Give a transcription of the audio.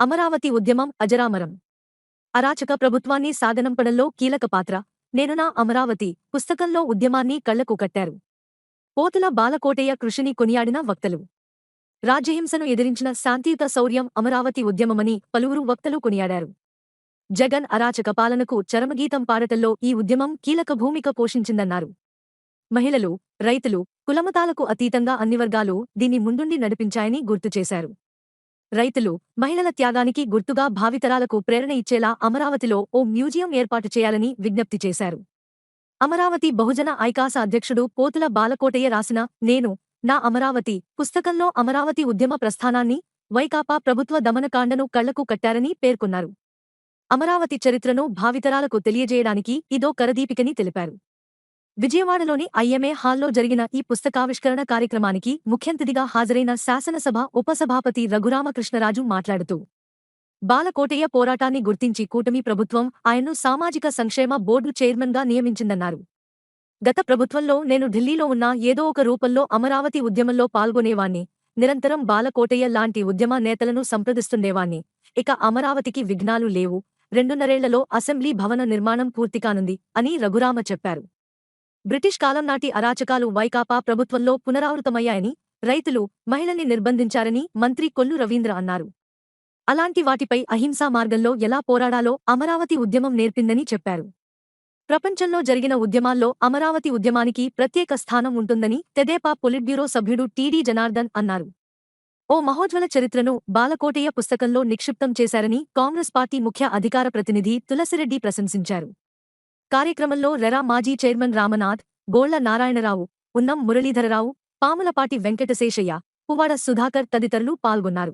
అమరావతి ఉద్యమం అజరామరం. అరాచక ప్రభుత్వాన్ని సాగనంపడంలో కీలక పాత్ర. నేను నా అమరావతి పుస్తకంలో ఉద్యమాన్ని కళ్ళకు కట్టారు. పోతుల బాలకోటయ్య కృషిని కొనియాడిన వక్తలు. రాజ్యహింసను ఎదిరించిన శాంతియుత శౌర్యం అమరావతి ఉద్యమమని పలువురు వక్తలు కొనియాడారు. జగన్ అరాచక పాలనకు చరమగీతం పాడటంలో ఈ ఉద్యమం కీలక భూమిక పోషించిందన్నారు. మహిళలు రైతులు కులమతాలకు అతీతంగా అన్ని వర్గాలు దీన్ని ముందుండి నడిపించాయని గుర్తుచేశారు రైతులు మహిళల త్యాగానికి గుర్తుగా భావితరాలకు ప్రేరణ ఇచ్చేలా అమరావతిలో ఓ మ్యూజియం ఏర్పాటు చేయాలని విజ్ఞప్తి చేశారు. అమరావతి బహుజన ఐకాస అధ్యక్షుడు పోతుల బాలకోటయ్య రాసిన నేను నా అమరావతి పుస్తకంలో అమరావతి ఉద్యమ ప్రస్థానాన్ని వైకాపా ప్రభుత్వ దమనకాండను కళ్ళకు కట్టారని పేర్కొన్నారు. అమరావతి చరిత్రను భావితరాలకు తెలియజేయడానికి ఇదో కరదీపికని తెలిపారు. విజయవాడలోని ఐఎంఏ హాల్లో జరిగిన ఈ పుస్తకావిష్కరణ కార్యక్రమానికి ముఖ్యంతిథిగా హాజరైన శాసనసభ ఉపసభాపతి రఘురామకృష్ణరాజు మాట్లాడుతూ బాలకోటయ్య పోరాటాన్ని గుర్తించి కూటమి ప్రభుత్వం ఆయన్ను సామాజిక సంక్షేమ బోర్డు చైర్మన్గా నియమించిందన్నారు. గత ప్రభుత్వంలో నేను ఢిల్లీలో ఉన్న ఏదో ఒక రూపంలో అమరావతి ఉద్యమంలో పాల్గొనేవాణ్ణి నిరంతరం బాలకోటయ్య లాంటి ఉద్యమ నేతలను సంప్రదిస్తుండేవాణ్ణి. ఇక అమరావతికి విఘ్నాలు లేవు రెండున్నరేళ్ళలో అసెంబ్లీ భవన నిర్మాణం పూర్తికానుంది అని రఘురామ చెప్పారు. బ్రిటిష్ కాలం నాటి అరాచకాలు వైకాపా ప్రభుత్వంలో పునరావృతమయ్యాయని రైతులు మహిళల్ని నిర్బంధించారని మంత్రి కొల్లు రవీంద్ర అన్నారు. అలాంటి వాటిపై అహింసా మార్గంలో ఎలా పోరాడాలో అమరావతి ఉద్యమం నేర్పిందని చెప్పారు. ప్రపంచంలో జరిగిన ఉద్యమాల్లో అమరావతి ఉద్యమానికి ప్రత్యేక స్థానం ఉంటుందని తెదేపా పొలిట్ బ్యూరో సభ్యుడు టీడీ జనార్దన్ అన్నారు. ఓ మహోజ్వల చరిత్రను బాలకోటయ్య పుస్తకంలో నిక్షిప్తం చేశారని కాంగ్రెస్ పార్టీ ముఖ్య అధికార ప్రతినిధి తులసిరెడ్డి ప్రశంసించారు. కార్యక్రమంలో రెరా మాజీ చైర్మన్ రామనాథ్ గోళ్ళ నారాయణరావు ఉన్నం మురళీధరరావు పాములపాటి వెంకటశేషయ్య పువ్వాడ సుధాకర్ తదితరులు పాల్గొన్నారు.